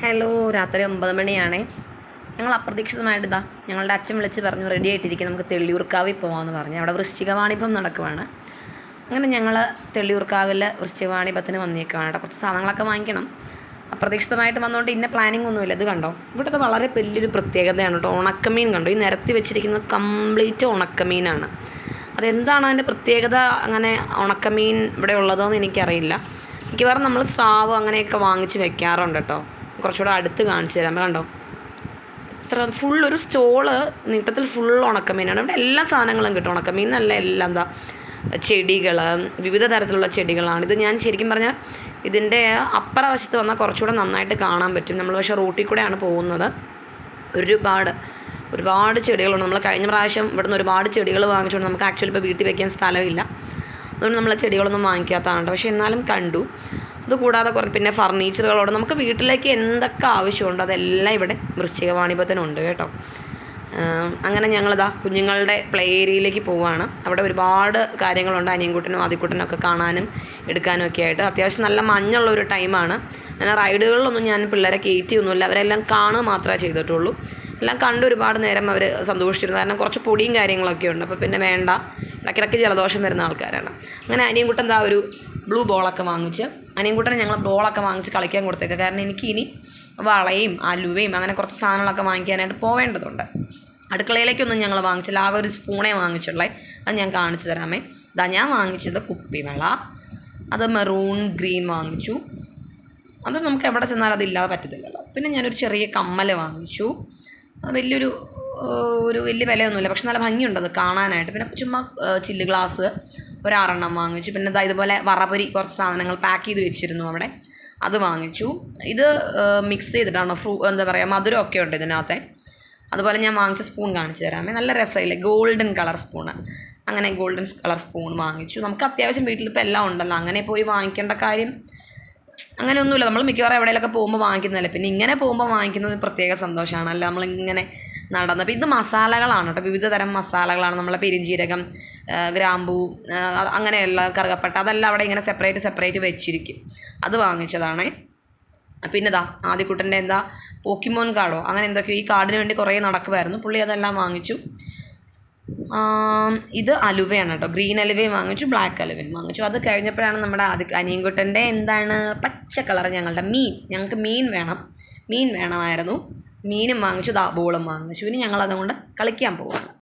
Hello രാത്രി ഒമ്പത് മണിയാണേ. ഞങ്ങൾ അപ്രതീക്ഷിതമായിട്ട് ഇതാ ഞങ്ങളുടെ അച്ഛൻ വിളിച്ച് പറഞ്ഞു റെഡി ആയിട്ടിരിക്കും നമുക്ക് തെള്ളിയൂർക്കാവിൽ പോകാമെന്ന് പറഞ്ഞു. അവിടെ വൃശ്ചികവാണിഭം നടക്കുവാണ്. അങ്ങനെ ഞങ്ങൾ തെള്ളിയൂർക്കാവിൽ വൃശ്ചികവാണിഭത്തിന് വന്നേക്കുവാണ്. അവിടെ കുറച്ച് സാധനങ്ങളൊക്കെ വാങ്ങിക്കണം. അപ്രതീക്ഷിതമായിട്ട് വന്നുകൊണ്ട് ഇന്ന പ്ലാനിങ് ഒന്നുമില്ല. ഇത് കണ്ടോ? ഇവിടുത്തെ വളരെ വലിയൊരു പ്രത്യേകതയാണ് കേട്ടോ. ഉണക്കമീൻ കണ്ടോ? ഈ നിരത്തി വെച്ചിരിക്കുന്നത് കംപ്ലീറ്റ് ഉണക്കമീനാണ്. അതെന്താണ് അതിന്റെ പ്രത്യേകത? അങ്ങനെ ഉണക്കമീൻ ഇവിടെ ഉള്ളതെന്ന് എനിക്കറിയില്ല. മിക്കവാറും നമ്മൾ സ്രാവ് അങ്ങനെയൊക്കെ വാങ്ങിച്ച് വെക്കാറുണ്ട് കേട്ടോ. കുറച്ചുകൂടെ അടുത്ത് കാണിച്ചു തരാം. കണ്ടോ? ഇത്ര ഫുൾ ഒരു സ്റ്റോൾ നീട്ടത്തിൽ ഫുൾ ഉണക്കമീനാണ്. ഇവിടെ എല്ലാ സാധനങ്ങളും കിട്ടും. ഉണക്കമീൻ എന്നല്ല എല്ലാം എന്താ ചെടികൾ വിവിധ തരത്തിലുള്ള ചെടികളാണ്. ഇത് ഞാൻ ശരിക്കും പറഞ്ഞാൽ ഇതിന്റെ അപ്പറ വശത്ത് വന്നാൽ കുറച്ചുകൂടെ നന്നായിട്ട് കാണാൻ പറ്റും. നമ്മൾ പക്ഷേ റൂട്ടിൽ കൂടെയാണ് പോകുന്നത്. ഒരുപാട് ഒരുപാട് ചെടികളുണ്ട്. നമ്മൾ കഴിഞ്ഞ പ്രാവശ്യം ഇവിടുന്ന് ഒരുപാട് ചെടികൾ വാങ്ങിച്ചുകൊണ്ട് നമുക്ക് ആക്ച്വലി ഇപ്പോൾ വീട്ടിൽ വയ്ക്കാൻ സ്ഥലമില്ല. അതുകൊണ്ട് നമ്മൾ ചെടികളൊന്നും വാങ്ങിക്കാത്തതാണ് പക്ഷേ എന്നാലും കണ്ടു. അതുകൂടാതെ കുറേ പിന്നെ ഫർണിച്ചറുകളോട് നമുക്ക് വീട്ടിലേക്ക് എന്തൊക്കെ ആവശ്യമുണ്ടോ അതെല്ലാം ഇവിടെ വൃശ്ചിക വാണിഭത്തിനുണ്ട് കേട്ടോ. അങ്ങനെ ഞങ്ങളിതാ കുഞ്ഞുങ്ങളുടെ പ്ലേ ഏരിയയിലേക്ക് പോവുകയാണ് അവിടെ ഒരുപാട് കാര്യങ്ങളുണ്ട് അനിയൻകുട്ടനും ആദ്യക്കുട്ടനും ഒക്കെ കാണാനും എടുക്കാനും ഒക്കെ ആയിട്ട്. അത്യാവശ്യം നല്ല മഞ്ഞുള്ള ഒരു ടൈമാണ് അങ്ങനെ റൈഡുകളിലൊന്നും ഞാൻ പിള്ളേരെ കയറ്റിയൊന്നുമില്ല അവരെല്ലാം കാണുക മാത്രമേ ചെയ്തിട്ടുള്ളൂ. എല്ലാം കണ്ട് ഒരുപാട് നേരം അവർ സന്തോഷിച്ചിരുന്നു. കാരണം കുറച്ച് പൊടിയും കാര്യങ്ങളൊക്കെ ഉണ്ട്. അപ്പോൾ പിന്നെ വേണ്ട. ഇടയ്ക്കിടയ്ക്ക് ജലദോഷം വരുന്ന ആൾക്കാരാണ്. അങ്ങനെ അനിയൻകുട്ടൻ എന്താ ഒരു ബ്ലൂ ബോളൊക്കെ വാങ്ങിച്ച് അനിയൻകുട്ടനെ ഞങ്ങൾ ബോളൊക്കെ വാങ്ങിച്ച് കളിക്കാൻ കൊടുത്തേക്കാം. കാരണം എനിക്ക് ഇനി വളയും അലുവയും അങ്ങനെ കുറച്ച് സാധനങ്ങളൊക്കെ വാങ്ങിക്കാനായിട്ട് പോവേണ്ടതുണ്ട്. അടുക്കളയിലേക്കൊന്നും ഞങ്ങൾ വാങ്ങിച്ചില്ല. ആകെ ഒരു സ്പൂണേ വാങ്ങിച്ചുള്ളേ. അത് ഞാൻ കാണിച്ചു തരാമേ. ഇതാ ഞാൻ വാങ്ങിച്ചത് കുപ്പിവെള്ള. അത് മെറൂൺ ഗ്രീൻ വാങ്ങിച്ചു. അത് നമുക്ക് എവിടെ ചെന്നാലും അതില്ലാതെ പറ്റത്തില്ലല്ലോ. പിന്നെ ഞാനൊരു ചെറിയ കമ്മൽ വാങ്ങിച്ചു. വലിയൊരു ഒരു വലിയ വിലയൊന്നുമില്ല. പക്ഷെ നല്ല ഭംഗിയുണ്ട് അത് കാണാനായിട്ട്. പിന്നെ ചുമ്മാ ചില്ല് ഗ്ലാസ് ഒരാറെണ്ണം വാങ്ങിച്ചു. പിന്നെ ഇതാ ഇതുപോലെ വറപൊരി കുറച്ച് സാധനങ്ങൾ പാക്ക് ചെയ്ത് വെച്ചിരുന്നു അവിടെ. അത് വാങ്ങിച്ചു. ഇത് മിക്സ് ചെയ്തിട്ടാണ്. ഫ്രൂ എന്താ പറയുക മധുരമൊക്കെ ഉണ്ട് ഇതിനകത്തെ. അതുപോലെ ഞാൻ വാങ്ങിച്ച സ്പൂൺ കാണിച്ചു തരാമേ. നല്ല രസമില്ലേ? ഗോൾഡൻ കളർ സ്പൂണ് അങ്ങനെ ഗോൾഡൻ കളർ സ്പൂൺ വാങ്ങിച്ചു. നമുക്ക് അത്യാവശ്യം വീട്ടിൽ ഇപ്പോൾ എല്ലാം ഉണ്ടല്ലോ. അങ്ങനെ പോയി വാങ്ങിക്കേണ്ട കാര്യം അങ്ങനെയൊന്നുമില്ല. നമ്മൾ മിക്കവാറും എവിടെയെങ്കിലൊക്കെ പോകുമ്പോൾ വാങ്ങിക്കുന്നതല്ലേ. പിന്നെ ഇങ്ങനെ പോകുമ്പോൾ വാങ്ങിക്കുന്നത് പ്രത്യേക സന്തോഷമാണല്ലോ നമ്മളിങ്ങനെ നടന്ന്. അപ്പോൾ ഇത് മസാലകളാണ് കേട്ടോ. വിവിധ തരം മസാലകളാണ്. നമ്മളെ പെരിഞ്ചീരകം ഗ്രാമ്പൂ അങ്ങനെയുള്ള കറുകപ്പട്ട അതെല്ലാം അവിടെ ഇങ്ങനെ സെപ്പറേറ്റ് സെപ്പറേറ്റ് വെച്ചിരിക്കും. അത് വാങ്ങിച്ചതാണേ. പിന്നെ ഇതാ ആദ്യക്കുട്ടന്റെ എന്താ പോക്കിമോൻ കാർഡോ? അങ്ങനെ എന്തൊക്കെയോ ഈ കാർഡിന് വേണ്ടി കുറേ നടക്കുമായിരുന്നു പുള്ളി അതെല്ലാം വാങ്ങിച്ചു. ഇത് അലുവയാണ് കേട്ടോ. ഗ്രീൻ അലുവയും വാങ്ങിച്ചു ബ്ലാക്ക് അലുവയും വാങ്ങിച്ചു. അത് കഴിഞ്ഞപ്പോഴാണ് നമ്മുടെ ആദ്യ അനിയൻകുട്ടന്റെ എന്താണ് പച്ച കളർ ഞങ്ങളുടെ മീൻ. ഞങ്ങൾക്ക് മീൻ വേണം. മീൻ വേണമായിരുന്നു. മീനും വാങ്ങിച്ചു ദാ ബോളും വാങ്ങിച്ചു. ഇനി ഞങ്ങളതുകൊണ്ട് കളിക്കാൻ പോവാണ്.